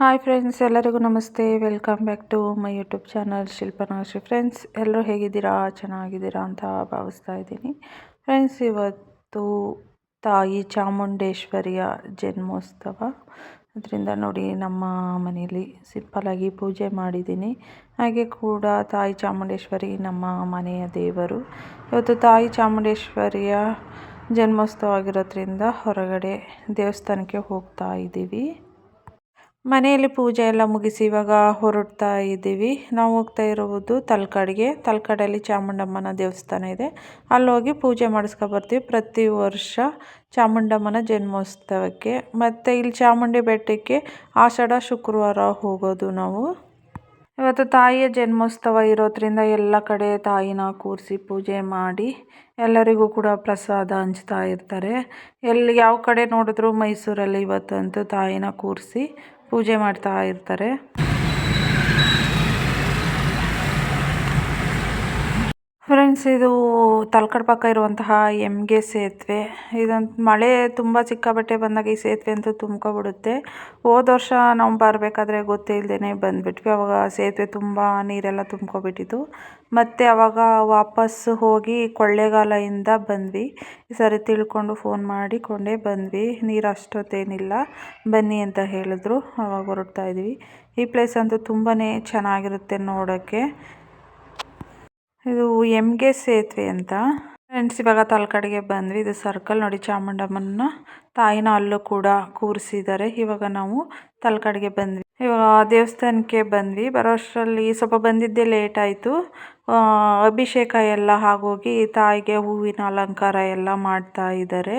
Hi friends, ಎಲ್ಲರಿಗೂ ನಮಸ್ತೆ. Welcome back to my YouTube channel Shilpanashree friends, ಎಲ್ಲರೂ ಹೇಗಿದ್ದೀರಾ? ಚೆನ್ನಾಗಿದ್ದೀರಾ ಅಂತ ಭಾವಿಸ್ತಾ ಇದ್ದೀನಿ. ಫ್ರೆಂಡ್ಸ್, ಇವತ್ತು ತಾಯಿ ಚಾಮುಂಡೇಶ್ವರಿಯ ಜನ್ಮೋತ್ಸವ. ಅದರಿಂದ ನೋಡಿ ನಮ್ಮ ಮನೆಯಲ್ಲಿ ಸಿಂಪಲಾಗಿ ಪೂಜೆ ಮಾಡಿದ್ದೀನಿ. ಹಾಗೆ ಕೂಡ ತಾಯಿ ಚಾಮುಂಡೇಶ್ವರಿ ನಮ್ಮ ಮನೆಯ ದೇವರು. ಇವತ್ತು ತಾಯಿ ಚಾಮುಂಡೇಶ್ವರಿಯ ಜನ್ಮೋತ್ಸವ ಆಗಿರೋದ್ರಿಂದ ಹೊರಗಡೆ ದೇವಸ್ಥಾನಕ್ಕೆ ಹೋಗ್ತಾ ಇದ್ದೀವಿ. ಮನೆಯಲ್ಲಿ ಪೂಜೆ ಎಲ್ಲ ಮುಗಿಸಿ ಇವಾಗ ಹೊರಡ್ತಾ ಇದ್ದೀವಿ. ನಾವು ಹೋಗ್ತಾ ಇರುವುದು ತಲಕಾಡಿಗೆ. ತಲಕಾಡಲ್ಲಿ ಚಾಮುಂಡಮ್ಮನ ದೇವಸ್ಥಾನ ಇದೆ. ಅಲ್ಲಿ ಹೋಗಿ ಪೂಜೆ ಬರ್ತೀವಿ ಪ್ರತಿ ವರ್ಷ ಚಾಮುಂಡಮ್ಮನ ಜನ್ಮೋತ್ಸವಕ್ಕೆ. ಮತ್ತು ಇಲ್ಲಿ ಚಾಮುಂಡಿ ಬೆಟ್ಟಕ್ಕೆ ಆಷಾಢ, ಶುಕ್ರವಾರ ಹೋಗೋದು ನಾವು. ಇವತ್ತು ತಾಯಿಯ ಜನ್ಮೋತ್ಸವ ಇರೋದ್ರಿಂದ ಎಲ್ಲ ಕಡೆ ತಾಯಿನ ಕೂರಿಸಿ ಪೂಜೆ ಮಾಡಿ ಎಲ್ಲರಿಗೂ ಕೂಡ ಪ್ರಸಾದ ಹಂಚ್ತಾ ಇರ್ತಾರೆ. ಎಲ್ಲಿ ಯಾವ ಕಡೆ ನೋಡಿದ್ರು ಮೈಸೂರಲ್ಲಿ ಇವತ್ತಂತೂ ತಾಯಿನ ಕೂರಿಸಿ ಪೂಜೆ ಮಾಡ್ತಾ ಇರ್ತಾರೆ. ಫ್ರೆಂಡ್ಸ್ ಇದು ತಲಕಾಡು ಪಕ್ಕ ಇರುವಂತಹ ಎಮ್ಗೆ ಸೇತುವೆ. ಇದಂತ ಮಳೆ ತುಂಬ ಸಿಕ್ಕಾಪಟ್ಟೆ ಬಂದಾಗ ಈ ಸೇತುವೆ ಅಂತೂ ತುಂಬ್ಕೊಬಿಡುತ್ತೆ. ಹೋದ ವರ್ಷ ನಾವು ಬರಬೇಕಾದ್ರೆ ಗೊತ್ತೇ ಇಲ್ಲದೇ ಬಂದುಬಿಟ್ವಿ. ಅವಾಗ ಸೇತುವೆ ತುಂಬ ನೀರೆಲ್ಲ ತುಂಬ್ಕೊಬಿಟ್ಟಿತ್ತು. ಮತ್ತು ಅವಾಗ ವಾಪಸ್ಸು ಹೋಗಿ ಕೊಳ್ಳೇಗಾಲಯಿಂದ ಬಂದ್ವಿ. ಈ ಸರಿ ತಿಳ್ಕೊಂಡು ಫೋನ್ ಮಾಡಿಕೊಂಡೇ ಬಂದ್ವಿ. ನೀರು ಅಷ್ಟೊತ್ತೇನಿಲ್ಲ. ಬನ್ನಿ ಅಂತ ಹೇಳಿದ್ರು. ಅವಾಗ ಹೊರಡ್ತಾ ಇದ್ವಿ. ಈ ಪ್ಲೇಸ್ ಅಂತೂ ತುಂಬಾ ಚೆನ್ನಾಗಿರುತ್ತೆ ನೋಡೋಕ್ಕೆ. ಇದು ಎಮ್ಗೆ ಸೇತುವೆ ಅಂತ. ಫ್ರೆಂಡ್ಸ್ ಇವಾಗ ತಲಕಾಡಿಗೆ ಬಂದ್ವಿ. ಇದು ಸರ್ಕಲ್ ನೋಡಿ ಚಾಮುಂಡಮ್ಮನ ತಾಯಿನ ಅಲ್ಲೂ ಕೂಡ ಕೂರಿಸಿದ್ದಾರೆ. ಇವಾಗ ನಾವು ತಲಕಾಡಿಗೆ ಬಂದ್ವಿ. ಇವಾಗ ದೇವಸ್ಥಾನಕ್ಕೆ ಬಂದ್ವಿ. ಬರೋ ಅಷ್ಟರಲ್ಲಿ ಸ್ವಲ್ಪ ಬಂದಿದ್ದೇ ಲೇಟ್ ಆಯಿತು. ಅಭಿಷೇಕ ಎಲ್ಲ ಆಗೋಗಿ ತಾಯಿಗೆ ಹೂವಿನ ಅಲಂಕಾರ ಎಲ್ಲ ಮಾಡ್ತಾ ಇದ್ದಾರೆ.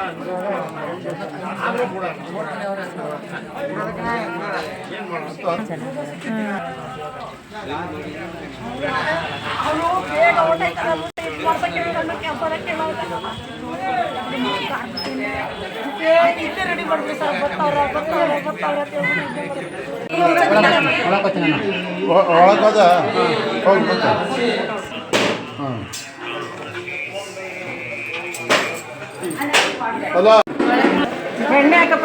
ಇನ್ನೂ ತೋರಿಸಿ ಅಂತ ನಾನು ಒಳಗೋದ ಹೋಗಿ ಮತ್ತೆ ಹಾಂ ಎಣ್ಣೆ ಹಾಕಪ್ಪ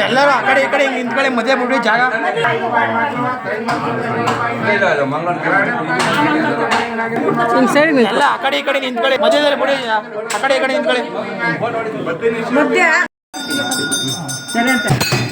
ಎಲ್ಲರೂ ಆ ಕಡೆ ಈ ಕಡೆ ನಿಂತ್ಕೊಳ್ಳಿ ಮದುವೆ ಬಿಡ್ರಿ ಜಾಗ ಎಲ್ಲ ಆ ಕಡೆ ಈ ಕಡೆ ನಿಂತ್ಕೊಳ್ಳಿ ಮಧ್ಯದಲ್ಲಿ ಬಿಡಿ ಆ ಕಡೆ ಈ ಕಡೆ ನಿಂತ್ಕೊಳ್ಳಿ ಮಧ್ಯ ಸರಿ ಅಂತ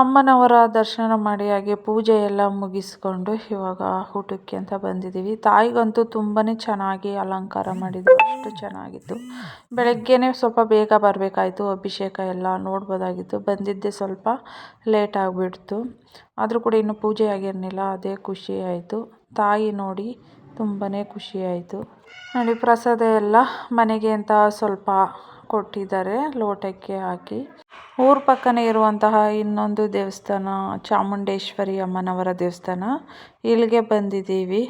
ಅಮ್ಮನವರ ದರ್ಶನ ಮಾಡಿ ಹಾಗೆ ಪೂಜೆ ಎಲ್ಲ ಮುಗಿಸ್ಕೊಂಡು ಇವಾಗ ಊಟಕ್ಕೆ ಅಂತ ಬಂದಿದ್ದೀವಿ. ತಾಯಿಗಂತೂ ತುಂಬಾ ಚೆನ್ನಾಗಿ ಅಲಂಕಾರ ಮಾಡಿದ್ರು. ಅಷ್ಟು ಚೆನ್ನಾಗಿತ್ತು. ಬೆಳಗ್ಗೆನೇ ಸ್ವಲ್ಪ ಬೇಗ ಬರಬೇಕಾಯಿತು. ಅಭಿಷೇಕ ಎಲ್ಲ ನೋಡ್ಬೋದಾಗಿತ್ತು. ಬಂದಿದ್ದೆ ಸ್ವಲ್ಪ ಲೇಟ್ ಆಗಿಬಿಡ್ತು. ಆದರೂ ಕೂಡ ಇನ್ನು ಪೂಜೆ ಆಗಿರಲಿಲ್ಲ. ಅದೇ ಖುಷಿ ಆಯಿತು. ತಾಯಿ ನೋಡಿ ತುಂಬಾ ಖುಷಿಯಾಯಿತು ನೋಡಿ ಪ್ರಸಾದ ಎಲ್ಲ ಮನೆಗೆ ಅಂತ ಸ್ವಲ್ಪ ಕೊಟ್ಟಿದ್ದಾರೆ ಲೋಟಕ್ಕೆ ಹಾಕಿ. ಊರ್ ಪಕ್ಕನೇ ಇರುವಂತಹ ಇನ್ನೊಂದು ದೇವಸ್ಥಾನ, ಚಾಮುಂಡೇಶ್ವರಿ ಅಮ್ಮನವರ ದೇವಸ್ಥಾನ. ಇಲ್ಲಿಗೆ ಬಂದಿದ್ದೀವಿ.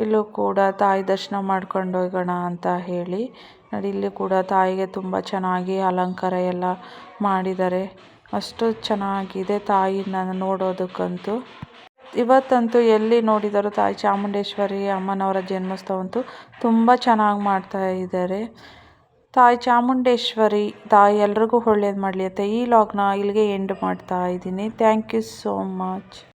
ಇಲ್ಲೂ ಕೂಡ ತಾಯಿ ದರ್ಶನ ಮಾಡ್ಕೊಂಡು ಹೋಗೋಣ ಅಂತ ಹೇಳಿ. ಇಲ್ಲಿ ಕೂಡ ತಾಯಿಗೆ ತುಂಬ ಚೆನ್ನಾಗಿ ಅಲಂಕಾರ ಎಲ್ಲ ಮಾಡಿದ್ದಾರೆ. ಅಷ್ಟು ಚೆನ್ನಾಗಿದೆ ತಾಯಿನ ನೋಡೋದಕ್ಕಂತೂ. ಇವತ್ತಂತೂ ಎಲ್ಲಿ ನೋಡಿದರೂ ತಾಯಿ ಚಾಮುಂಡೇಶ್ವರಿ ಅಮ್ಮನವರ ಜನ್ಮೋತ್ಸವ ಅಂತೂ ತುಂಬ ಚೆನ್ನಾಗಿ ಮಾಡ್ತಾ ಇದ್ದಾರೆ. ತಾಯಿ ಚಾಮುಂಡೇಶ್ವರಿ ತಾಯಿ ಎಲ್ರಿಗೂ ಒಳ್ಳೇದು ಮಾಡಲಿ ಅಂತ ಈ ಲಾಗ್ನ ಇಲ್ಲಿಗೆ ಎಂಡ್ ಮಾಡ್ತಾ ಇದ್ದೀನಿ. Thank you so much